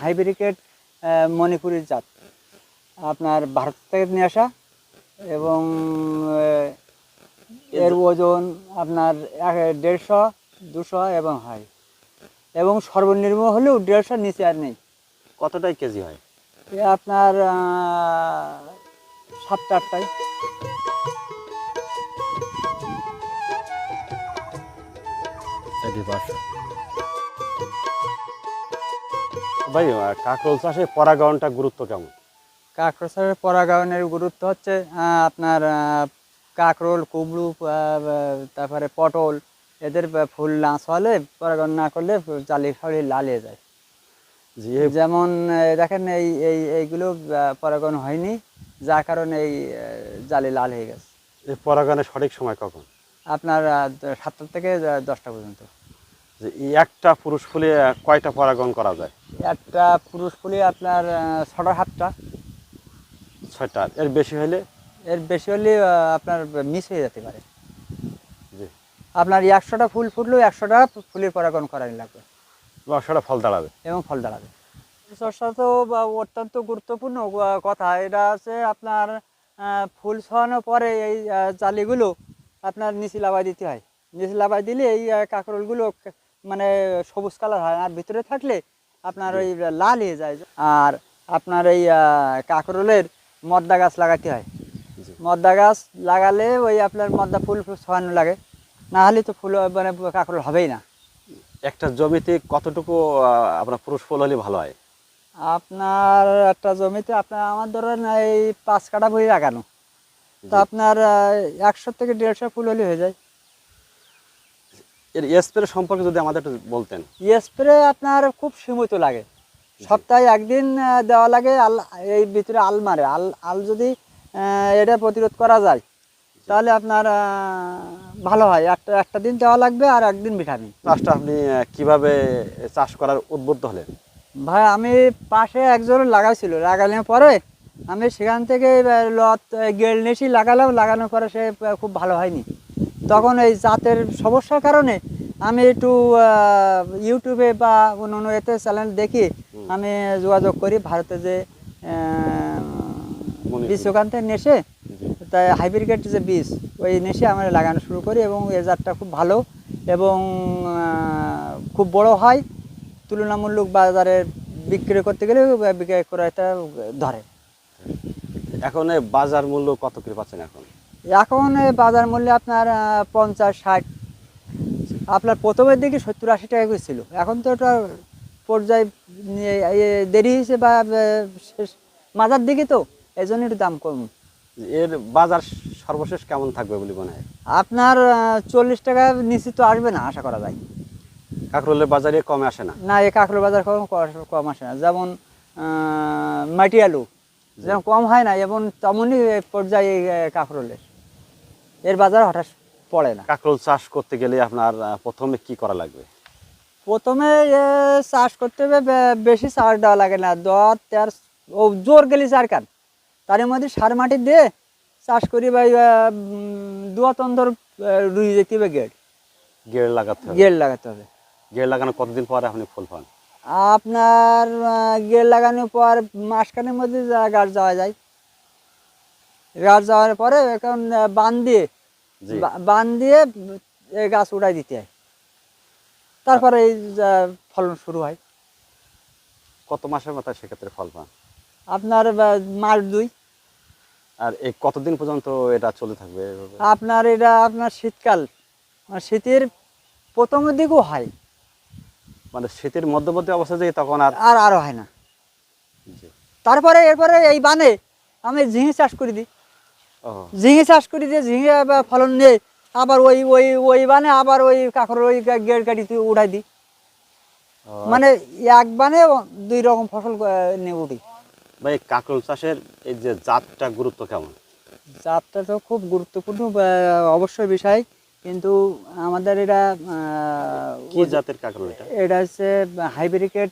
হাইব্রিকেট মণিপুরের জাত। আপনার ভারত থেকে নিয়ে আসা এবং এর ওজন আপনার এক দেড়শো দুশো এবং হয়। এবং সর্বনিম্ন হলেও দেড়শোর নিচে আর নেই। কতটাই কেজি হয়? এ আপনার সাতটা আটটায়। ভাই কাঁকরোল চাষে পরাগায়নটা গুরুত্ব কেমন? কাঁকড়োসার পরাগায়নের গুরুত্ব হচ্ছে আপনার কাঁকরোল কুমড়ো তারপরে পটল এদের ফুল না হলে পরাগায়ন না করলে জালি ফালি লালিয়ে যায়। যেমন দেখেন এই এই এইগুলো পরাগায়ন হয়নি যার কারণে এই জালি লাল হয়ে গেছে। এই পরাগায়নের সঠিক সময় কখন? আপনার সাতটা থেকে দশটা পর্যন্ত। যে একটা পুরুষ ফুলে কয়টা পরাগায়ন করা যায়? একটা পুরুষ ফুলে আপনার ছটা সাতটা। ছয়টা। এর বেশি হলে এর বেশি হলে আপনার মিস হয়ে যেতে পারে। জি। আপনার একশোটা ফুল ফুটলেও একশোটা ফুলের পরাগায়ন করানি লাগবে। সেটা ফল দাঁড়াবে? এবং ফল দাঁড়াবে। চর্চা তো অত্যন্ত গুরুত্বপূর্ণ কথা। এটা আছে আপনার ফুল ছড়ানোর পরে এই জালিগুলো আপনার নিচে লাবাই দিতে হয়। নিচে লাবাই দিলে এই কাঁকরোলগুলো মানে সবুজ কালার হয় আর ভিতরে থাকলে আপনার ওই লাল হয়ে যায়। আর আপনার এই কাঁকরোলের মদ্দা গাছ লাগাতে হয়। মদ্দা গাছ লাগালে ওই আপনার মদ্দা ফুল ফুল ছড়ানো লাগে। না হলে তো ফুল মানে কাঁকরোল হবেই না। একটা জমিতে কতটুকু আপনার পুরুষ ফুল হলে ভালো হয়? আপনার একটা জমিতে আপনার আমার ধরেন এই পাঁচ কাটা বই লাগানো তো আপনার একশো থেকে দেড়শো ফুল হলে হয়ে যায়। এর স্প্রে সম্পর্কে যদি আমাদের একটু বলতেন। স্প্রে আপনার খুব সীমিত লাগে। সপ্তাহে একদিন দেওয়া লাগে আল এই ভিতরে আল মারে আল আল যদি এটা প্রতিরোধ করা যায় তাহলে আপনার ভালো হয়। একটা একটা দিন দেওয়া লাগবে আর একদিন ভিটামিন চাষটা আপনি কীভাবে চাষ করার উদ্বুদ্ধ হলেন? ভাই আমি পাশে একজন লাগাইছিল। লাগানোর পরে আমি সেখান থেকে লত গেল নেছি লাগালাম। লাগানোর পরে সে খুব ভালো হয়নি। তখন এই জাতের সমস্যার কারণে আমি একটু ইউটিউবে বা অন্য অন্য এতে চ্যানেল দেখি আমি যোগাযোগ করি ভারতে যে। বীজ ওখান থেকে নেশে তাই হাইব্রিকেট যে বীজ ওই নেশে আমরা লাগানো শুরু করি এবং এ জাতটা খুব ভালো এবং খুব বড় হয়। তুলনামূলক বাজারে বিক্রি করতে গেলে বিক্রি করাটা ধরে। এখন এই বাজার মূল্য কত করে পাচ্ছেন এখন? এখন এই বাজার মূল্যে আপনার পঞ্চাশ ষাট। আপনার প্রথমের দিকে সত্তর আশি টাকা করে ছিল। এখন তো ওটা পর্যায়ে দেরি হয়েছে বা শেষ। মাজার দিকে তো এই জন্য একটু দাম কম। এর বাজার সর্বশেষ কেমন থাকবে বলে মনে হয়? আপনার চল্লিশ টাকা নিচে তো আসবে না আশা করা যায়। কাঁকরোলের বাজারে কমে আসে না? না এ কাঁকড়োর বাজার কম কম আসে না। যেমন মাটি আলু। যেমন কম হয় না এবং তেমনই পর্যায়ে এই, কাঁকরোলের। এর বাজার হঠাৎ পড়ে না। কাঁকরোল চাষ করতে গেলে আপনার প্রথমে কি করা লাগবে? প্রথমে চাষ করতে হবে বেশি সার দেওয়া লাগে না। দর তের ও জোর গেলে সার কান তার মধ্যে সার মাটি দিয়ে চাষ করি বা দুয়া তন্দর রুই যেতে হবে গেট গেড় লাগাতে হবে। গেট লাগাতে হবে। গেড় লাগানো কতদিন পরে আপনি ফুল পান? আপনার গেট লাগানোর পর মাসখানের মধ্যে গাছ যাওয়া যায়। গাছ যাওয়ার পরে এখন বান দিয়ে বান দিয়ে এই গাছ উড়াই দিতে হয়। তারপরে এই ফলন শুরু হয়। কত মাসের মাথায় সেক্ষেত্রে ফল পান? আপনার মাস দুই। আর এই কতদিন পর্যন্ত এটা চলে থাকবে আপনার এটা আপনার শীতকাল। শীতের প্রথম দিকেও হয়। মানে শীতের মধ্যবর্তী অবস্থা যে তখন আর আর আরও হয় না। তারপরে এরপরে এই বানে আমি ঝিঙে চাষ করে দিই। ঝিঙে চাষ করি যে ঝিঙে ফলন নেই আবার ওই ওই ওই বানে আবার ওই কাঁকড় ওই গেট তুই উঠাই দিই। মানে এক বানে দুই রকম ফসল নিয়ে উঠি। ভাই কাঁকরোল চাষের এই যে জাতটা গুরুত্ব কেমন? জাতটা তো খুব গুরুত্বপূর্ণ অবশ্যই বিষয়। কিন্তু আমাদের এটা কি জাতের কাঁকরোল এটা? এটা হচ্ছে হাইব্রিকেট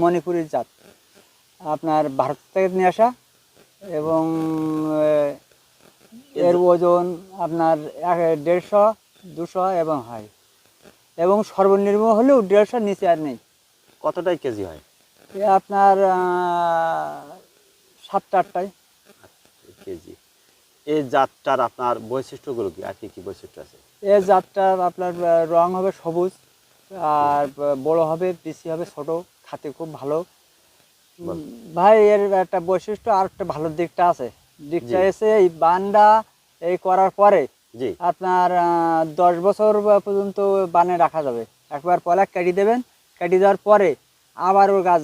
মণিপুরের জাত। আপনার ভারত থেকে নিয়ে আসা এবং ওজন আপনার এক দেড়শো দুশো এবং হয় এবং সর্বনিম্ন হলেও দেড়শো নিচে আর নেই। কতটাই কেজি হয়? এ আপনার সাতটা আটটায়। কেজি। এই জাতটার আপনার বৈশিষ্ট্যগুলো কি? আর কি কি বৈশিষ্ট্য আছে? এ জাতটা আপনার রং হবে সবুজ আর বড় হবে বেশি হবে ছোট খাতে খুব ভালো। ভাই এর একটা বৈশিষ্ট্য আর একটা ভালো দিকটা আছে। দিকটা এসে এই বানটা এই করার পরে জি। আপনার দশ বছর পর্যন্ত বানে রাখা যাবে। একবার পলাক কেটে দেবেন কেটে দেওয়ার পরে আবার ওর গাছ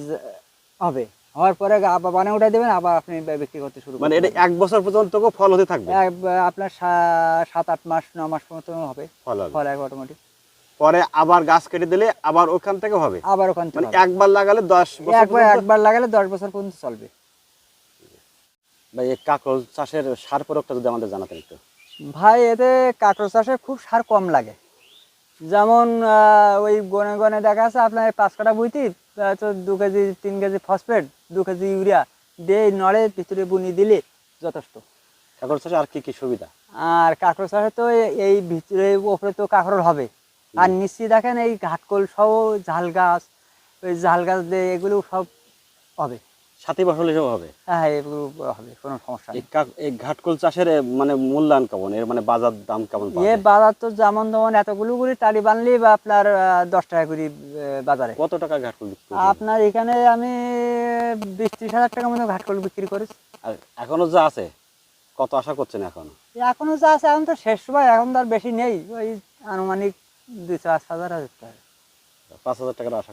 হবে। হওয়ার পরে আবার বানে উঠে দেবেন আবার আপনি বিক্রি করতে শুরু মানে এটা এক বছর পর্যন্ত ফল হতে থাকবে? আপনার সাত আট মাস ন মাস মতো হবে। ফল ফল এক অটোমেটিক পরে আবার গাছ কেটে দিলে আবার ওখান থেকে হবে? আবার ওখান থেকে মানে একবার লাগালে দশ একবার একবার লাগালে দশ বছর পর্যন্ত চলবে। ভাই এই কাঁকরোল চাষের সার প্রয়োগটা যদি আমাদের জানাতেন একটু। ভাই এতে কাঁকড়ো চাষে খুব সার কম লাগে। যেমন ওই গনে গনে দেখা আছে আপনার পাঁচ কাটা বুইতি তো দু কেজি তিন কেজি ফসফেট দু কেজি ইউরিয়া দিয়ে নড়ে ভিতরে বুনি দিলে যথেষ্ট। কাঁকরোল চাষে আর কি কি সুবিধা? আর কাঁকড়ো চাষে তো এই ভিতরে ওপরে তো কাঁকড়োর হবে। আর নিশ্চয়ই দেখেন এই ঘাটকোল সহ ঝাল গাছ ওই ঝাল গাছ দিয়ে এগুলো সব হবে। সাথী ফসল হিসেবে হবে? হ্যাঁ এগুলো হবে কোনো সমস্যা এই নেই। এই ঘাটকোল চাষের মানে মূল্যায়ন কেমন? এর মানে বাজার দাম কেমন এ বাজার তো যেমন তেমন এতগুলো করে টাড়ি বানলি বা আপনার দশ টাকা করে বাজারে। কত টাকা ঘাটকোল বিক্রি আপনার এখানে আমি বিশ ত্রিশ হাজার টাকা মতো ঘাটকল বিক্রি করেছি। আর এখনও যা আছে কত আশা করছেন এখন? এখনও যা আছে এখন তো শেষ সময় এখন তো আর বেশি নেই। ওই আনুমানিক দুই চার হাজার হাজার টাকা। পাঁচ হাজার টাকার আশা